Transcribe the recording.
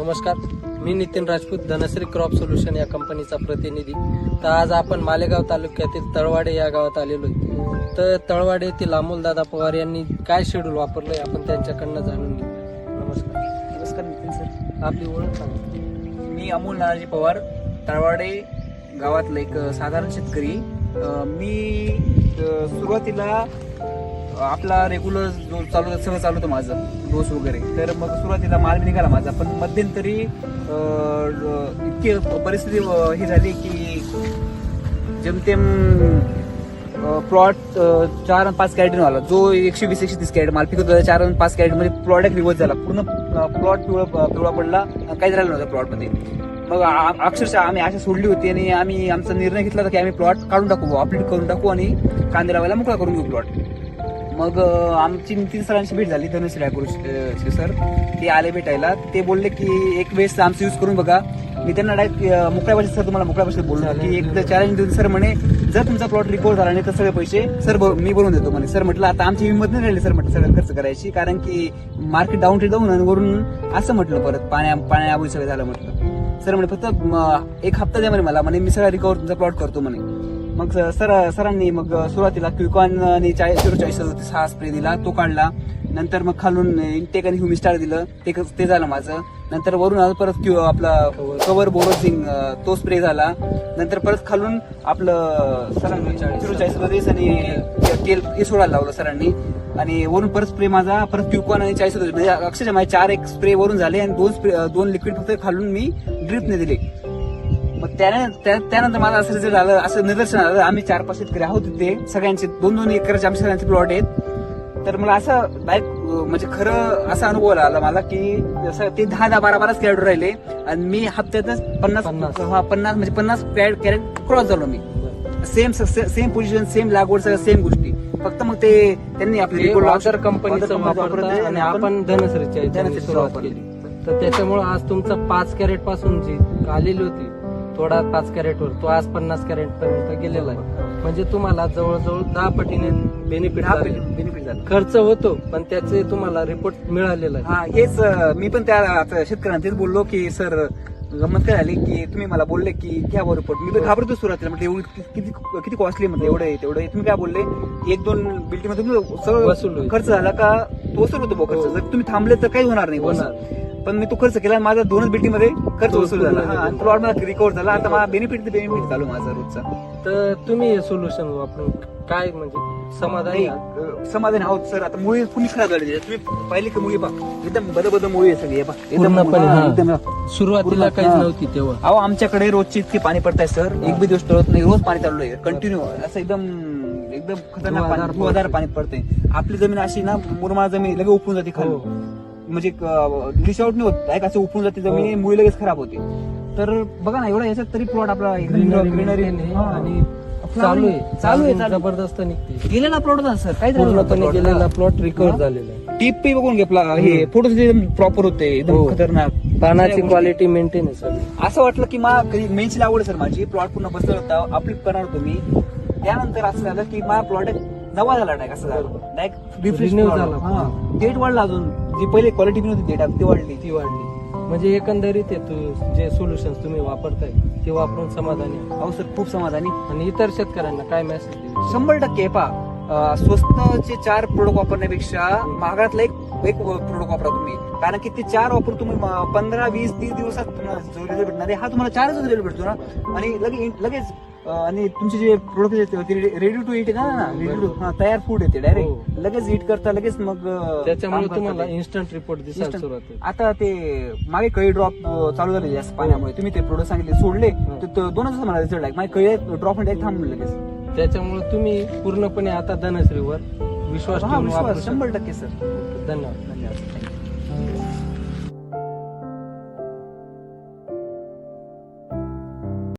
नमस्कार मी Nitin Rajput Dhanashree crop solution या कंपनीचा प्रतिनिधी. तर आज आपण मालेगाव तालुक्यातील तळवाडे या गावात आलेलो आहे. तर तळवाडे येथील अमोलदादा पवार यांनी काय शेड्यूल वापरलंय आपण त्यांच्याकडनं जाणून घेऊ. नमस्कार. नमस्कार नितीन सर आपली ओळख सांगा. मी अमोल नानाजी पवार तळवाडे गावातला एक साधारण शेतकरी. मी सुरुवातीला आपला रेग्युलर जो चालू सगळं चालू होतं माझं डोस वगैरे. तर मग सुरुवातीला माल बी निघाला माझा पण मध्यंतरी इतकी परिस्थिती ही झाली की जेमतेम प्लॉट चार आणि पाच कॅरेट आला जो एकशे वीस एकशे तीस कॅरेट माल पिकत होता चार आणि पाच कॅरेटमध्ये प्लॉट रिवर्स झाला. पूर्ण प्लॉट पिवळा पिवळा पडला काहीच राहिलं नव्हतं प्लॉटमध्ये मग अक्षरशः आम्ही आशा सोडली होती आणि आम्ही आमचा निर्णय घेतला होता की आम्ही प्लॉट काढून टाकू अपडेट करून टाकू आणि कांदे लावायला मोकळा करून घेऊ प्लॉट मग आमची नितीन सरांची भेट झाली धनुश्री रायपूर सर. ते आले भेटायला. ते बोलले की एक वेळेस आमचं यूज करून बघा. मी त्यांना डायरेक्ट मोकळ्या भाषेत सर तुम्हाला मोकळ्या भाषेत बोललो की एक चॅलेंज देऊन सर म्हणे जर तुमचा प्लॉट रिकवर झाला नाही तर सगळे पैसे सर मी बोलून देतो म्हणे. सर म्हटलं आता आमची हिंमत नाही राहिली सर म्हटलं सगळं खर्च करायची. कारण की मार्केट डाऊन डाऊन आणि वरून असं म्हटलं परत पाण्या पाण्याअभावी सगळं झालं म्हटलं. सर म्हणे फक्त एक हप्ता द्या म्हणे मला. म्हणे मी सगळा रिकवर तुमचा प्लॉट करतो म्हणे. मग सर सरांनी मग सुरुवातीला क्विकॉनने आणि चाळीस झिरो चाळीस होती हा स्प्रे दिला तो काढला. नंतर मग खालून इंटेक आणि ह्युमिस्टार दिलं. ते ते झालं माझं. नंतर वरून परत क्यू आपला कवर बोरोसिंग तो स्प्रे झाला. नंतर परत खालून आपलं सरांनी झिरो चाळीस आणि तेल हे सोडायला लावलं सरांनी. आणि वरून परत स्प्रे माझा परत क्युकॉन आणि चाळीस म्हणजे अक्षरशः माझे चार एक स्प्रे वरून झाले आणि दोन स्प्रे दोन लिक्विड फक्त खालून मी ड्रिपने दिले. मग त्याने त्या- त्यानंतर मला असं रिझल्ट आलं असं निदर्शन आलं. आम्ही चार पाच शेतकरी आहोत तिथे सगळ्यांचे दोन दोन एकरचे आमच्या सगळ्यांचे प्लॉट आहेत. तर मला असं डायरेक्ट म्हणजे खरं असा अनुभव आला मला की जसं ते दहा दहा बारा बाराच कॅरेट राहिले आणि मी हप्त्यातच पन्नास. हा पन्नास म्हणजे पन्नास कॅरेट क्रॉस झालो मी. सेम सेम पोझिशन सेम लागवड सगळं सेम गोष्टी. फक्त मग ते त्यांनी आपले ऑदर कंपनीचं आणि आपण धनश्रीचं सुरुवात वापरली. केली. तर त्याच्यामुळे आज तुमचा पाच कॅरेटपासून जी आलेली होती. थोडा पाच कॅरेटवर तो आज पन्नास कॅरेट पर्यंत गेलेला आहे. म्हणजे तुम्हाला जवळजवळ दहा पटीने बेनिफिट झाले. बेनिफिट झाला. खर्च होतो पण त्याचे तुम्हाला रिपोर्ट मिळालेला आहे. हा हेच मी पण त्या तेच बोललो की सर गंमत काय झाली की तुम्ही मला बोलले की घ्या बरं रिपोर्ट मी पण घाबरतो सुरुवातीला म्हटलं एवढं किती किती कॉस्टली म्हटलं एवढं आहे तेवढं. तुम्ही काय बोलले? एक दोन बिल्डिंगमध्ये सगळं होईल. खर्च झाला का? तो वसूल होतो खर्च. जर तुम्ही थांबले तर काही होणार नाही. होणार. पण मी तो खर्च केला माझा दोनच बिल्डिंगमध्ये खर्च वसूल झाला. प्लॉट मला रिकवर झाला. आता मला बेनिफिट बेनिफिट चालू माझा रोजचा. तर तुम्ही हे सोल्युशन वापरून काय म्हणजे समाधानी आहात? समाधान आहोत सर. आता मुळी पुन्हा खराब झाली तुम्ही पाहिली का मुळी? एकदम बद बद मुळी आहे सगळी. हे. एकदम पूर्णपणे, हा. एकदम सुरुवातीला पूर्ण- काहीच हा. नव्हती तेव्हा. अहो आमच्याकडे रोजची इतकी पाणी पडताय सर. एक बी दिवस टळत नाही. रोज पाणी चालू आहे. कंटिन्यू असं एकदम एकदम खतरनाक धुवाधार पाणी धुवाधार. पाणी पडते आपली जमीन अशी ना मुरमाळ जमीन लगेच उपळून जाते खाली. हो. म्हणजे डिश आउट नाही होत. डायरेक्ट असं उपळून जाते जमीन हो. मुळी लगेच खराब होते. तर बघा ना एवढा याच्यात तरी प्लॉट आपला ग्रीनरी आणि चालू आहे. चालू आहे जबरदस्त निघते. गेलेला प्लॉट सर काय पूर्णपणे गेलेला प्लॉट रिकव्हर हा. झालेला आहे. टीप पी बघून घेतला हे फोटो प्रॉपर होते एकदम हो. खतरनाक. पानाची क्वालिटी मेंटेन आहे सगळी. असं वाटलं की मा कधी मेनची लागवड सर माझी. प्लॉट पूर्ण बसला होता अपलीट करणार होतो मी. त्यानंतर असं झालं की माझा प्लॉट नवा झाला डायरेक्ट असं झालं. डायरेक्ट रिफ्रेश झाला. डेट वाढला अजून. जी पहिले क्वालिटी पण होती डेट ती वाढली. ती वाढली. म्हणजे एकंदरीत हे तू जे सोल्युशन तुम्ही वापरताय ते वापरून समाधानी आहे. हो सर खूप समाधानी. आणि इतर शेतकऱ्यांना काय मेसेज देऊ शंभर टक्के पा स्वस्तचे चार प्रोडक्ट वापरण्यापेक्षा महागातला एक एक प्रोडक्ट वापरा तुम्ही. कारण की ते चार वापर तुम्ही पंधरा वीस तीस दिवसात तुम्हाला जो भेटणार आहे हा तुम्हाला चारच रिझल्ट भेटतो ना. आणि लगेच आणि तुमचे जे प्रोडक्ट रेडी टू इट ना रेडी टू तयार फूड येते हो. डायरेक्ट लगेच इट करता लगेच मग त्याच्यामुळे तुम्हाला. इन्स्टंट रिपोर्ट दिसायला. सुरुवात होते. आता ते मागे कळी ड्रॉप चालू झाले जास्त पाण्यामुळे. तुम्ही ते प्रोडक्ट सांगितले सोडले हं. तर तो दोनच दिवसात मला रिझल्ट आहे माझे कळी ड्रॉपमध्ये थांबले लगेच. त्याच्यामुळे तुम्ही पूर्णपणे आता धनश्रीवर विश्वास हा ठेवून विश्वास शंभर टक्के सर. धन्यवाद. धन्यवाद.